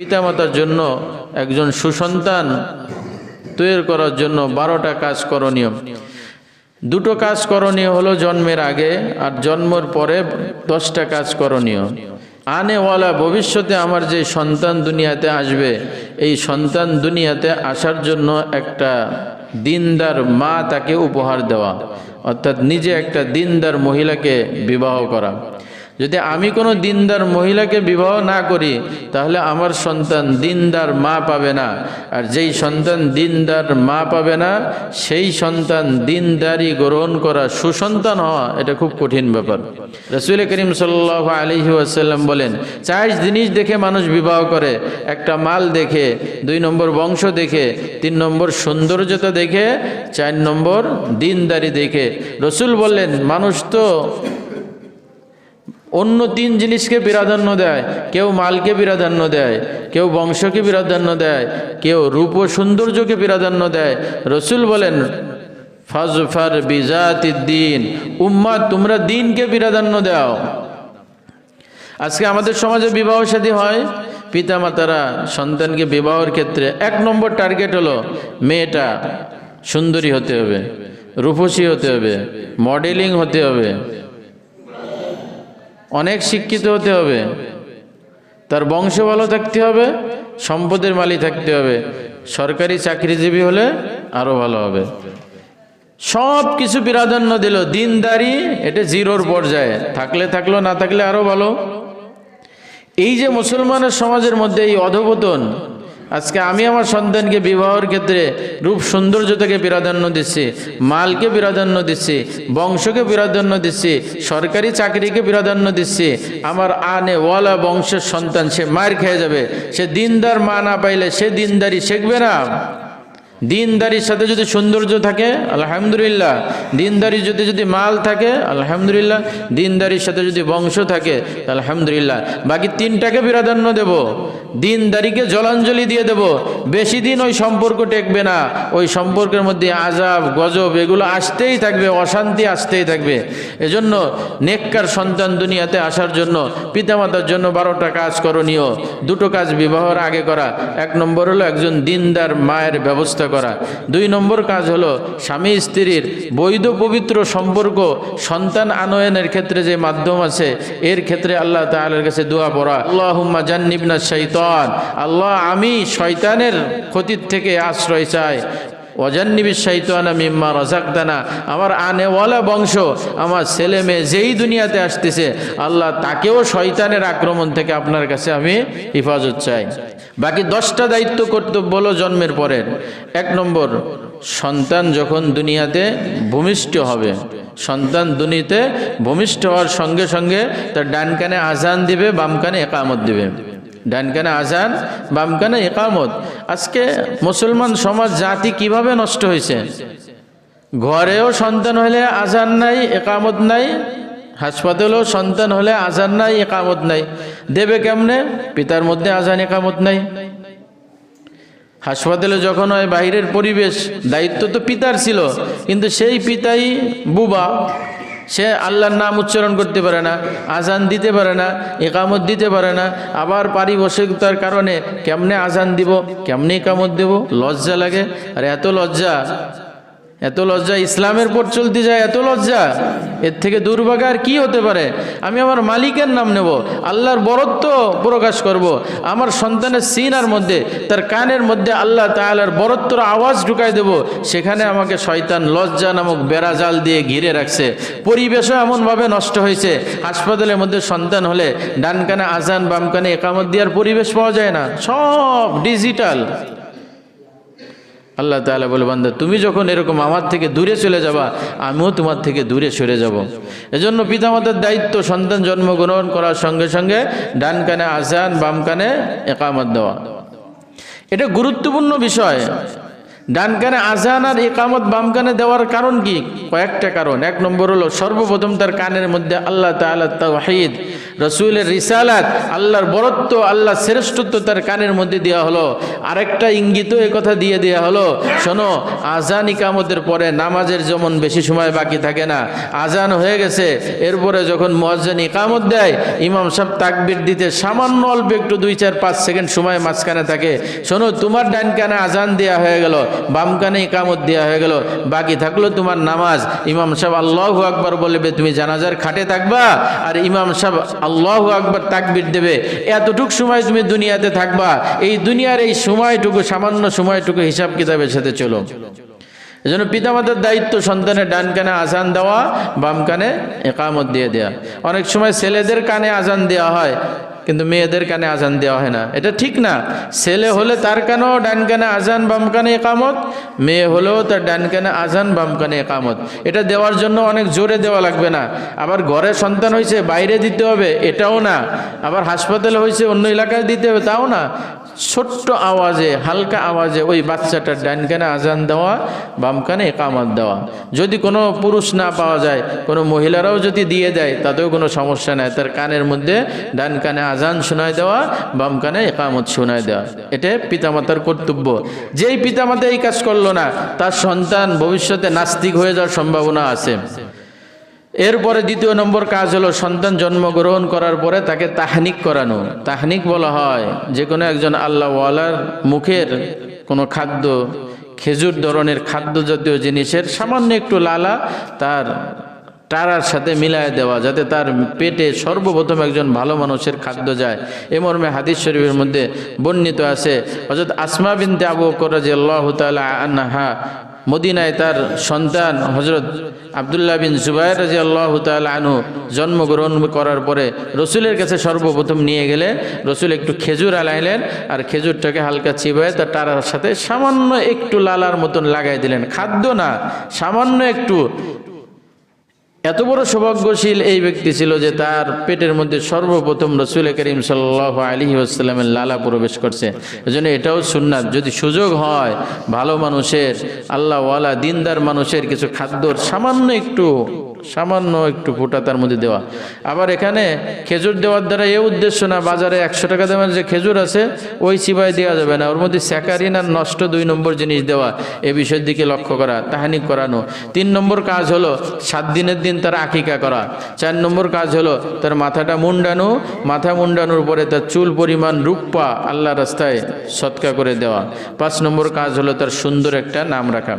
পিতামাতার জন্য একজন সুসন্তান তৈরি করার জন্য বারোটা কাজ করণীয়। দুটো কাজ করণীয় হলো জন্মের আগে আর জন্মের পরে দশটা কাজ করণীয়। আনেওয়ালা ভবিষ্যতে আমার যে সন্তান দুনিয়াতে আসবে, এই সন্তান দুনিয়াতে আসার জন্য একটা দিনদার মা তাকে উপহার দেওয়া, অর্থাৎ নিজে একটা দিনদার মহিলাকে বিবাহ করা। যদি আমি কোনো দিনদার মহিলাকে বিবাহ না করি, তাহলে আমার সন্তান দিনদার মা পাবে না। আর যেই সন্তান দিনদার মা পাবে না, সেই সন্তান দিনদারি গ্রহণ করা সুসন্তান হওয়া, এটা খুব কঠিন ব্যাপার। রসুল করিম সাল্লাহ আলহি আসাল্লাম বলেন, চার জিনিস দেখে মানুষ বিবাহ করে। একটা মাল দেখে, দুই নম্বর বংশ দেখে, তিন নম্বর সৌন্দর্যতা দেখে, চার নম্বর দিনদারি দেখে। রসুল বললেন, মানুষ তো অন্য তিন জিনিসকে প্রাধান্য দেয়। কেউ মালকে প্রাধান্য দেয়, কেউ বংশকে প্রাধান্য দেয়, কেউ রূপ ও সৌন্দর্যকে প্রাধান্য দেয়। রসুল বলেন, ফাজফার বিজাতিদ্দিন উম্মা তোমরা দিনকে প্রাধান্য দাও। আজকে আমাদের সমাজে বিবাহ সাদী হয়। পিতামাতারা সন্তানকে বিবাহের ক্ষেত্রে এক নম্বর টার্গেট হলো মেয়েটা সুন্দরী হতে হবে, রূপসী হতে হবে, মডেলিং হতে হবে অনেক শিক্ষিত হতে হবে। তার বংশ ভালো থাকতে হবে, সম্পদের মালিক থাকতে হবে। সরকারি চাকরিজীবী হলে আরও ভালো হবে। সব কিছু প্রাধান্য দিল। দিনদারি, এটা জিরোর পর্যায়ে। থাকলে থাকল, না থাকলে আরও ভালো। এই যে মুসলমানের সমাজের মধ্যে এই অধপতন আজকে আমি আমার সন্তানকে বিবাহের ক্ষেত্রে রূপ সৌন্দর্যতাকে প্রাধান্য দিচ্ছি, মালকে প্রাধান্য দিচ্ছি, বংশকে প্রাধান্য দিচ্ছি, সরকারি চাকরিকে প্রাধান্য দিচ্ছি। আমার আনে ওয়ালা বংশের সন্তান, সে মার খেয়ে যাবে। সে দিনদার মা না পাইলে সে দিনদারি শিখবে না। দিনদারির সাথে যদি সৌন্দর্য থাকে, আলহামদুলিল্লাহ। দিনদারির যদি যদি মাল থাকে, আলহামদুলিল্লাহ। দিনদারির সাথে যদি বংশ থাকে, আলহামদুলিল্লাহ। বাকি তিনটাকে প্রাধান্য দেব। দিনদারিকে জলাঞ্জলি দিয়ে দেব। বেশি দিন ওই সম্পর্ক টেকবে না। ওই সম্পর্কের মধ্যে আজাব গজব এগুলো আসতেই থাকবে, অশান্তি আসতেই থাকবে। এজন্য নেককার সন্তান দুনিয়াতে আসার জন্য, পিতামাতার জন্য বারোটা কাজ করণীয়। দুটো কাজ বিবাহের আগে করা। এক নম্বর হলো একজন দিনদার মায়ের ব্যবস্থা করা। দুই নম্বর কাজ হলো স্বামী স্ত্রীর বৈধ পবিত্র সম্পর্ক সন্তান আনয়নের ক্ষেত্রে যে মাধ্যম আছে, এর ক্ষেত্রে আল্লাহ তালের কাছে দোয়া পড়া। আল্লাহুম্মা জান্নিবনা শৈতান। আল্লাহ আমি শয়তানের ক্ষতির থেকে আশ্রয় চাই। অজান্নিবি শৈতানা মিম্মা রজাকদানা আমার আনেওয়ালা বংশ, আমার ছেলে মেয়ে যেই দুনিয়াতে আসতেছে, আল্লাহ তাকেও শয়তানের আক্রমণ থেকে আপনার কাছে আমি হেফাজত চাই। বাকি দশটা দায়িত্ব কর্তব্য হলো জন্মের পরের। এক নম্বর, সন্তান যখন দুনিয়াতে ভূমিষ্ঠ হবে, সন্তান দুনিতে ভূমিষ্ঠ হওয়ার সঙ্গে সঙ্গে তার ডান কানে আজান দিবে, বাম কানে একামত দিবে। ডান কানে আজান, বাম কানে একামত আজকে মুসলমান সমাজ, জাতি কীভাবে নষ্ট হয়েছে? ঘরেও সন্তান হলে আজান নাই একামত নাই। হাসপাতালেও সন্তান হলে আজান নাই একামত নাই। দেবে কেমনে? পিতার মধ্যে আজান একামত নাই। হাসপাতালে যখন হয়, বাইরের পরিবেশ, দায়িত্ব তো পিতার ছিল, কিন্তু সেই পিতাই বুবা। সে আল্লাহর নাম উচ্চারণ করতে পারে না, আজান দিতে পারে না একামত দিতে পারে না, আবার পারিবশিকতার কারণে কেমনে আজান দিব, কেমনে একামত দেব? লজ্জা লাগে? আর এত লজ্জা। এত লজ্জা, ইসলামের পর চলতে যায়, এত লজ্জা। এর থেকে দুর্ভাগ্য আর কি হতে পারে? আমি আমার মালিকের নাম নেব, আল্লাহর বরত্ব প্রকাশ করব। আমার সন্তানের সিনার মধ্যে, তার কানের মধ্যে আল্লাহ তালার বরত্বর আওয়াজ ঢুকাই দেব। সেখানে আমাকে শয়তান লজ্জা নামক বেড়া জাল দিয়ে ঘিরে রাখছে। পরিবেশও এমনভাবে নষ্ট হয়েছে। হাসপাতালের মধ্যে সন্তান হলে ডান কানে আজান বাম কানে একামত দেওয়ার পরিবেশ পাওয়া যায় না। সব ডিজিটাল। আল্লাহ তাআলা বলে, বান্দা, তুমি যখন এরকম আমার থেকে দূরে চলে যাবা, আমিও তোমার থেকে দূরে সরে যাব। এজন্য পিতামাতার দায়িত্ব, সন্তান জন্মগ্রহণ করার সঙ্গে সঙ্গে ডান কানে আজান, বাম কানে একামত দেওয়া। এটা গুরুত্বপূর্ণ বিষয়। ডান কানে আজান আর একামত বাম কানে দেওয়ার কারণ কি? কয়েকটা কারণ। এক নম্বর হলো, সর্বপ্রথম তার কানের মধ্যে আল্লাহ তাআলা তাওহীদ রসুলের রিসালাত, আল্লাহর বরত্ব আল্লাহ শ্রেষ্ঠত্ব তার কানের মধ্যে দেওয়া হলো। আরেকটা ইঙ্গিত এ কথা দিয়ে দেওয়া হলো, শোনো, আজান ইকামতের পরে নামাজের যেমন বেশি সময় বাকি থাকে না, আজান হয়ে গেছে, এরপরে যখন মহাজান ইকামত দেয়, ইমাম সাহেব তাকবির দিতে সামান্য অল্প একটু দুই চার পাঁচ সেকেন্ড সময় মাঝখানে থাকে, শোনো, তোমার ডান কানে আজান দেওয়া হয়ে গেল, বাম কানে ইকামত দেওয়া হয়ে গেল, বাকি থাকল তোমার নামাজ। ইমাম সাহেব আল্লাহ আকবর বলবে, তুমি জানাজার খাটে থাকবা? আর ইমাম সাহেব আল্লাহ আকবর তাকবির দেবে। এতটুক সময় তুমি দুনিয়াতে থাকবা, এই দুনিয়ার এই সময়টুকু, সামান্য সময়টুকু হিসাব কিতাবের সাথে চলো। এজন্য পিতামাতার দায়িত্ব সন্তানের ডান কানে আজান দেওয়া, বাম কানে একামত দিয়ে দেওয়া অনেক সময় ছেলেদের কানে আজান দেওয়া হয়। কিন্তু মেয়েদের কানে আজান দেওয়া হয় না। এটা ঠিক না। ছেলে হলে তার কানেও ডান কানে আজান, বাম কানে একামত। মেয়ে হলেও তার ডান কানে আজান, বাম কানে একামত। এটা দেওয়ার জন্য অনেক জোরে দেওয়া লাগবে না। আবার ঘরে সন্তান হয়েছে বাইরে দিতে হবে, এটাও না। আবার হাসপাতালে হয়েছে অন্য এলাকায় দিতে হবে, তাও না। ছোট্ট আওয়াজে, হালকা আওয়াজে ওই বাচ্চাটার ডান কানে আজান দেওয়া, বাম কানে একামত দেওয়া। যদি কোনো পুরুষ না পাওয়া যায়, কোনো মহিলারাও যদি দিয়ে দেয়, তাতেও কোনো সমস্যা নাই। তার কানের মধ্যে ডান কানে আজান শোনায় দেওয়া, বাম কানে একামত শোনায় দেওয়া। এটা পিতামাতার কর্তব্য। যেই পিতামাতা এই কাজ করল না, তার সন্তান ভবিষ্যতে নাস্তিক হয়ে যাওয়ার সম্ভাবনা আছে। এরপরে দ্বিতীয় নম্বর কাজ হলো সন্তান জন্মগ্রহণ করার পরে তাকে তাহনিক করানো। তাহনিক বলা হয় যে কোনো একজন আল্লাহওয়ালার মুখের কোনো খাদ্য, খেজুর ধরনের খাদ্য জাতীয় জিনিসের সামান্য একটু লালা তার টারার সাথে মিলায় দেওয়া, যাতে তার পেটে সর্বপ্রথম একজন ভালো মানুষের খাদ্য যায়। এ মর্মে হাদিস শরীফের মধ্যে বর্ণিত আছে অর্থাৎ আসমা বিনতে আবু করাজ আল্লাহ তালা মদিনায় তার সন্তান হজরত আবদুল্লাহ বিন জুবাইর রাজি আল্লাহ আনু জন্মগ্রহণ করার পরে রসুলের কাছে সর্বপ্রথম নিয়ে গেলে, রসুল একটু খেজুর আলাইলেন আর খেজুরটাকে হালকা চিবায় তার টারার সাথে সামান্য একটু লালার মতন লাগাই দিলেন। খাদ্য না, সামান্য একটু এত বড় সৌভাগ্যশীল এই ব্যক্তি ছিল যে তার পেটের মধ্যে সর্বপ্রথম রসুল করিম সাল্লাহ আলী আসসালামের লালা প্রবেশ করছে। এজন্য এটাও সুন্নাত, যদি সুযোগ হয় ভালো মানুষের, আল্লাহওয়ালা, দিনদার মানুষের কিছু খাদ্যর সামান্য একটু সামান্য একটু ফোটা তার মধ্যে দেওয়া। আবার এখানে খেজুর দেওয়ার দ্বারা এ উদ্দেশ্য না, বাজারে একশো টাকা দামের যে খেজুর আছে, ওই চিবাই দেওয়া যাবে না। ওর মধ্যে স্যাকারিন আর নষ্ট দুই নম্বর জিনিস দেওয়া, এ বিষয়ের দিকে লক্ষ্য করা তাহানি করানো। তিন নম্বর কাজ হলো সাত দিনের দিন তার আকিকা করা। চার নম্বর কাজ হলো তার মাথাটা মুন্ডানো, মাথা মুন্ডানোর পরে তার চুল পরিমাণ রূপা আল্লাহ রাস্তায় সৎকা করে দেওয়া। পাঁচ নম্বর কাজ হলো তার সুন্দর একটা নাম রাখা।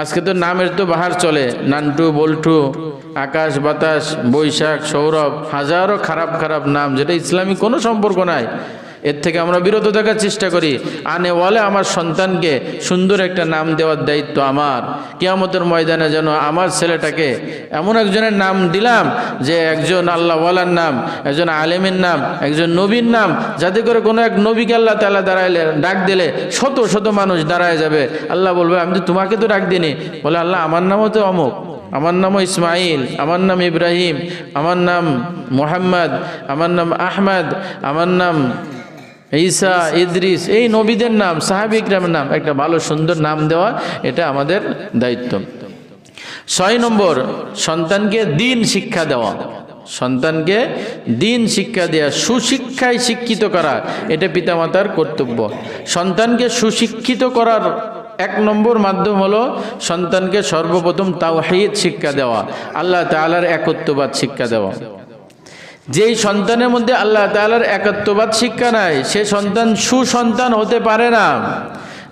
আজকে তো নামের তো বাহার চলে। নান্টু, বল্টু, আকাশ, বাতাস, বৈশাখ, সৌরভ, হাজারো খারাপ খারাপ নাম, যেটা ইসলামী কোনো সম্পর্ক নাই। এর থেকে আমরা বিরত থাকার চেষ্টা করি। আনে বলে আমার সন্তানকে সুন্দর একটা নাম দেওয়ার দায়িত্ব আমার। কিয়ামতের ময়দানে যেন আমার ছেলেটাকে এমন একজনের নাম দিলাম যে একজন আল্লাহওয়ালার নাম, একজন আলেমের নাম, একজন নবীর নাম, যাতে করে কোনো এক নবীকে আল্লাহ তালা দাঁড়াইলে, ডাক দিলে শত শত মানুষ দাঁড়ায় যাবে। আল্লাহ বলবে, আমি তো তোমাকে তো ডাক দিনি বলে, আল্লাহ, আমার নামও তো অমুক। আমার নামও ইসমাইল আমার নাম ইব্রাহিম, আমার নাম মোহাম্মদ, আমার নাম আহমদ, আমার নাম ঈসা, ইদ্রিস, এই নবীদের নাম, সাহাবিকরামের নাম, একটা ভালো সুন্দর নাম দেওয়া, এটা আমাদের দায়িত্ব। ছয় নম্বর, সন্তানকে দিন শিক্ষা দেওয়া। সন্তানকে দিন শিক্ষা দেওয়া সুশিক্ষায় শিক্ষিত করা, এটা পিতামাতার কর্তব্য। সন্তানকে সুশিক্ষিত করার এক নম্বর মাধ্যম হলো সন্তানকে সর্বপ্রথম তাওহিদ শিক্ষা দেওয়া, আল্লাহ তালার একত্ববাদ শিক্ষা দেওয়া। যেই সন্তানের মধ্যে আল্লাহ তালার একত্ববাদ শিক্ষা নাই, সে সন্তান সুসন্তান হতে পারে না।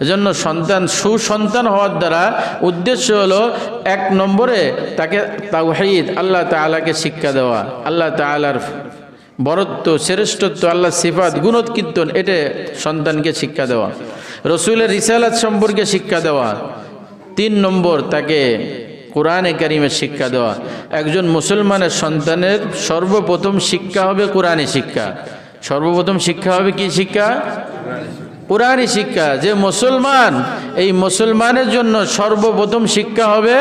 এজন্য সন্তান সুসন্তান হওয়ার দ্বারা উদ্দেশ্য হলো এক নম্বরে তাকে তাওহিদ, আল্লাহ তালাকে শিক্ষা দেওয়া। আল্লাহ তালার বরত্ব, শ্রেষ্ঠত্ব আল্লাহ সিফাত গুণত কীর্তন এটা সন্তানকে শিক্ষা দেওয়া। রসুলের রিসালাত সম্পর্কে শিক্ষা দেওয়া। তিন নম্বর তাকে কোরআনে কারিমের শিক্ষা দেওয়া। একজন মুসলমানের সন্তানের সর্বপ্রথম শিক্ষা হবে কোরআনে শিক্ষা। সর্বপ্রথম শিক্ষা হবে কি শিক্ষা? কোরআনি শিক্ষা। যে মুসলমান, এই মুসলমানের জন্য সর্বপ্রথম শিক্ষা হবে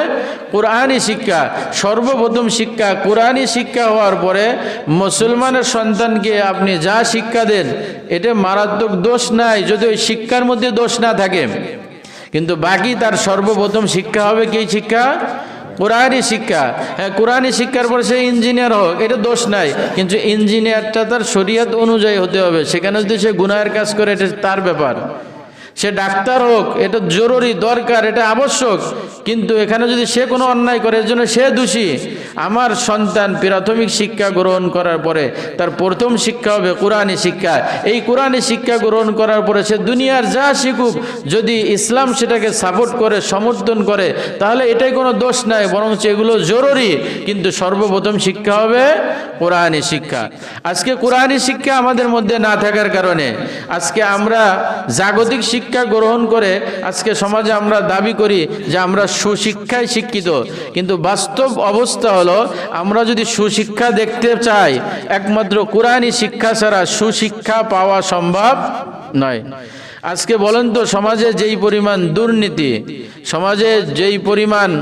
কোরআনি শিক্ষা। সর্বপ্রথম শিক্ষা কোরআনি শিক্ষা হওয়ার পরে মুসলমানের সন্তানকে আপনি যা শিক্ষা দেন, এটা মারাত্মক দোষ নাই, যদি ওই শিক্ষার মধ্যে দোষ না থাকে। কিন্তু বাকি তার সর্বপ্রথম শিক্ষা হবে কি শিক্ষা? কোরআনই শিক্ষা। হ্যাঁ কোরআনই শিক্ষার পর সে ইঞ্জিনিয়ার হোক, এটা দোষ নাই। কিন্তু ইঞ্জিনিয়ারটা তার শরীয়ত অনুযায়ী হতে হবে। সেখানে যদি সে গুনাহের কাজ করে, এটা তার ব্যাপার। সে ডাক্তার হোক, এটা জরুরি, দরকার, এটা আবশ্যক। কিন্তু এখানে যদি সে কোনো অন্যায় করে, এর জন্য সে দোষী। আমার সন্তান প্রাথমিক শিক্ষা গ্রহণ করার পরে তার প্রথম শিক্ষা হবে কোরআনী শিক্ষা। এই কোরআনী শিক্ষা গ্রহণ করার পরে সে দুনিয়ার যা শিখুক, যদি ইসলাম সেটাকে সাপোর্ট করে, সমর্থন করে, তাহলে এটাই কোনো দোষ নাই বরং এগুলো জরুরি। কিন্তু সর্বপ্রথম শিক্ষা হবে কোরআনী শিক্ষা। আজকে কোরআনী শিক্ষা আমাদের মধ্যে না থাকার কারণে, আজকে আমরা জাগতিক শিক্ষা গ্রহণ করে আজকে সমাজে আমরা দাবি করি যে আমরা সুশিক্ষায় শিক্ষিত। কিন্তু বাস্তব অবস্থা হলো, আমরা যদি সুশিক্ষা দেখতে চাই, একমাত্র কোরআনই শিক্ষা ছাড়া সুশিক্ষা পাওয়া সম্ভব নয়। আজকে বলেন তো, সমাজে যেই পরিমাণ দুর্নীতি, সমাজে যেই পরিমাণ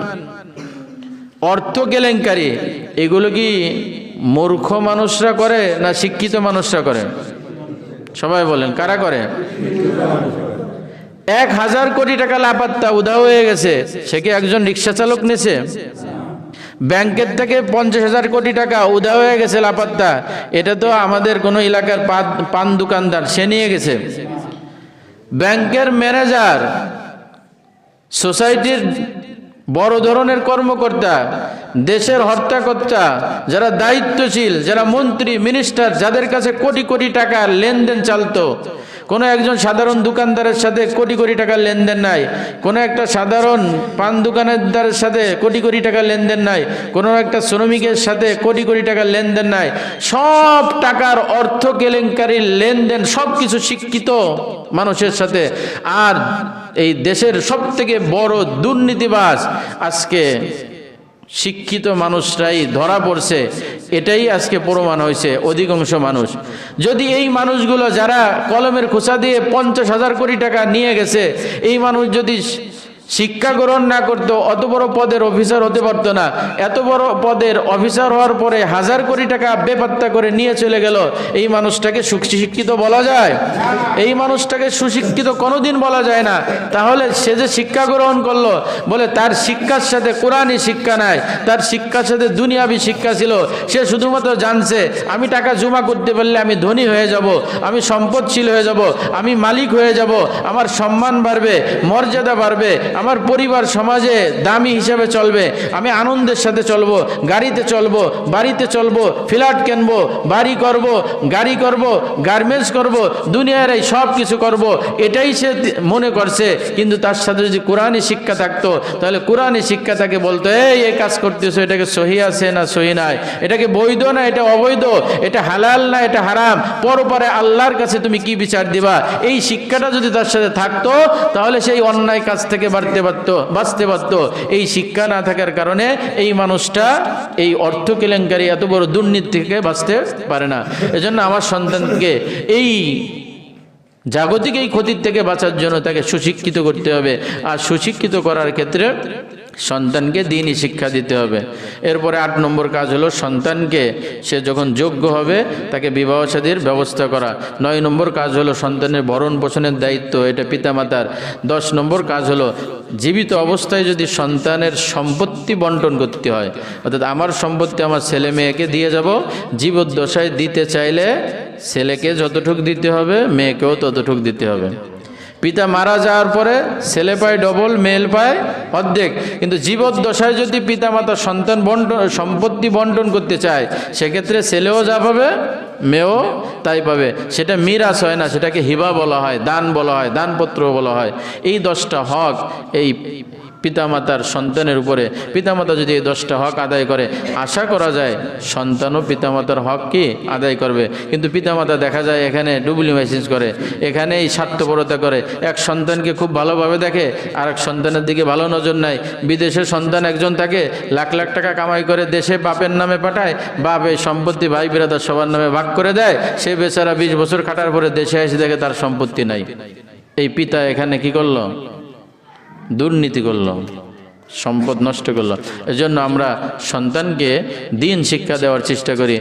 অর্থ কেলেঙ্কারি, এগুলো কি মূর্খ মানুষরা করে না শিক্ষিত মানুষরা করে? সবাই বলেন, কারা করে? এক হাজার কোটি টাকা লাপাত্তা উধাও হয়ে গেছে। সে কি একজন রিক্সা চালক নেছে? ব্যাংকের থেকে পঞ্চাশ হাজার কোটি টাকা উধা হয়ে গেছে লাপাত্তা। এটা তো আমাদের কোনো এলাকার পান দোকানদার, সে নিয়ে গেছে। ব্যাংকের ম্যানেজার, সোসাইটির বড় ধরনের কর্মকর্তা দেশের হত্যাকর্তা, যারা দায়িত্বশীল, যারা মন্ত্রী মিনিস্টার যাদের কাছে কোটি কোটি টাকা লেনদেন চালতো, কোনো একজন সাধারণ দোকানদারের সাথে কোটি কোটি টাকার লেনদেন নাই, কোনো একটা সাধারণ পান দোকানদারের সাথে কোটি কোটি টাকার লেনদেন নাই, কোনো একটা শ্রমিকের সাথে কোটি কোটি টাকার লেনদেন নাই, সব টাকার অর্থ কেলেঙ্কারির লেনদেন সব কিছু শিক্ষিত মানুষের সাথে। আর এই দেশের সব থেকে বড় দুর্নীতিবাস আজকে শিক্ষিত মানুষরাই ধরা পড়ছে, এটাই আজকে প্রমাণ হয়েছে অধিকাংশ মানুষ। যদি এই মানুষগুলো যারা কলমের খোসা দিয়ে পঞ্চাশ হাজার কোটি টাকা নিয়ে গেছে, এই মানুষ যদি শিক্ষা গ্রহণ না করতো অত বড় পদের অফিসার হতে পারতো না। এত বড় পদের অফিসার হওয়ার পরে হাজার কোটি টাকা বেপাত্তা করে নিয়ে চলে গেল। এই মানুষটাকে সুশিক্ষিত বলা যায়। এই মানুষটাকে সুশিক্ষিত কোনোদিন বলা যায় না। তাহলে সে যে শিক্ষা গ্রহণ করল, বলে তার শিক্ষার সাথে কোরআনই শিক্ষা নাই, তার শিক্ষার সাথে দুনিয়াবি শিক্ষা ছিল। সে শুধুমাত্র জানছে, আমি টাকা জমা করতে পারলে আমি ধনী হয়ে যাব, আমি সম্পদশীল হয়ে যাব, আমি মালিক হয়ে যাব, আমার সম্মান বাড়বে, মর্যাদা বাড়বে আমার পরিবার সমাজে দামি হিসাবে চলবে, আমি আনন্দের সাথে চলবো, গাড়িতে চলবো, বাড়িতে চলবো, ফ্ল্যাট কিনবো, বাড়ি করব, গাড়ি করব, গার্মেন্টস করব, দুনিয়ার এই সব কিছু করব, এটাই সে মনে করছে। কিন্তু তার সাথে যদি কোরআনী শিক্ষা থাকতো, তাহলে কোরআনী শিক্ষা তাকে বলতো, এই এই কাজ করতেছো, এটাকে সহি আছে না সহি নাই? এটাকে বৈধ না, এটা অবৈধ? এটা হালাল না, এটা হারাম? পরপরে আল্লাহর কাছে তুমি কি বিচার দিবা? এই শিক্ষাটা যদি তার সাথে থাকতো, তাহলে সেই অন্যায় কাজ থেকে বাড়তে পারতো, বাঁচতে পারতো। এই শিক্ষা না থাকার কারণে এই মানুষটা এই অর্থ কেলেঙ্কারি এত বড় দুর্নীতি থেকে বাঁচতে পারে না। এজন্য আমার সন্তানকে এই জাগতিক এই ক্ষতির থেকে বাঁচার জন্য তাকে সুশিক্ষিত করতে হবে। আর সুশিক্ষিত করার ক্ষেত্রে সন্তানকে দিনই শিক্ষা দিতে হবে। এরপরে আট নম্বর কাজ হলো সন্তানকে, সে যখন যোগ্য হবে, তাকে বিবাহ সাদীর ব্যবস্থা করা। নয় নম্বর কাজ হলো সন্তানের ভরণ পোষণের দায়িত্ব, এটা পিতামাতার। দশ নম্বর কাজ হলো জীবিত অবস্থায় যদি সন্তানের সম্পত্তি বন্টন করতে হয়, অর্থাৎ আমার সম্পত্তি আমার ছেলে মেয়েকে দিয়ে যাব, জীবদ্দশায় দিতে চাইলে ছেলেকে যতটুক দিতে হবে, মেয়েকেও ততটুক দিতে হবে। পিতা মারা যাওয়ার পরে ছেলে পায় ডবল মেল পায় অর্ধেক। কিন্তু জীবদ্দশায় যদি পিতা মাতা সন্তান বন্টন, সম্পত্তি বন্টন করতে চায়, সেক্ষেত্রে ছেলেও যা পাবে, মেয়েও তাই পাবে। সেটা মিরাস হয় না, সেটাকে হিবা বলা হয়, দান বলা হয়, দানপত্র বলা হয়। এই দশটা হক, এই পিতামাতার সন্তানের উপরে। পিতামাতা যদি এই দশটা হক আদায় করে, আশা করা যায় সন্তানও পিতামাতার হক কি আদায় করবে। কিন্তু পিতামাতা দেখা যায় এখানে ডুবলি মেসেজ করে এখানে এই স্বার্থপরতা করে। এক সন্তানকে খুব ভালোভাবে দেখে আর এক সন্তানের দিকে ভালো নজর নাই বিদেশে সন্তান একজন থাকে, লাখ লাখ টাকা কামাই করে দেশে বাপের নামে পাঠায়, বাপ এই সম্পত্তি ভাই বিরাদার সবার নামে ভাগ করে দেয়। সে বেচারা বিশ বছর খাটার পরে দেশে এসে দেখে তার সম্পত্তি নাই। এই পিতা এখানে কি করল? দুর্নীতি করল সম্পদ নষ্ট করল। এজন্য আমরা সন্তানকে দিন শিক্ষা দেওয়ার চেষ্টা করি।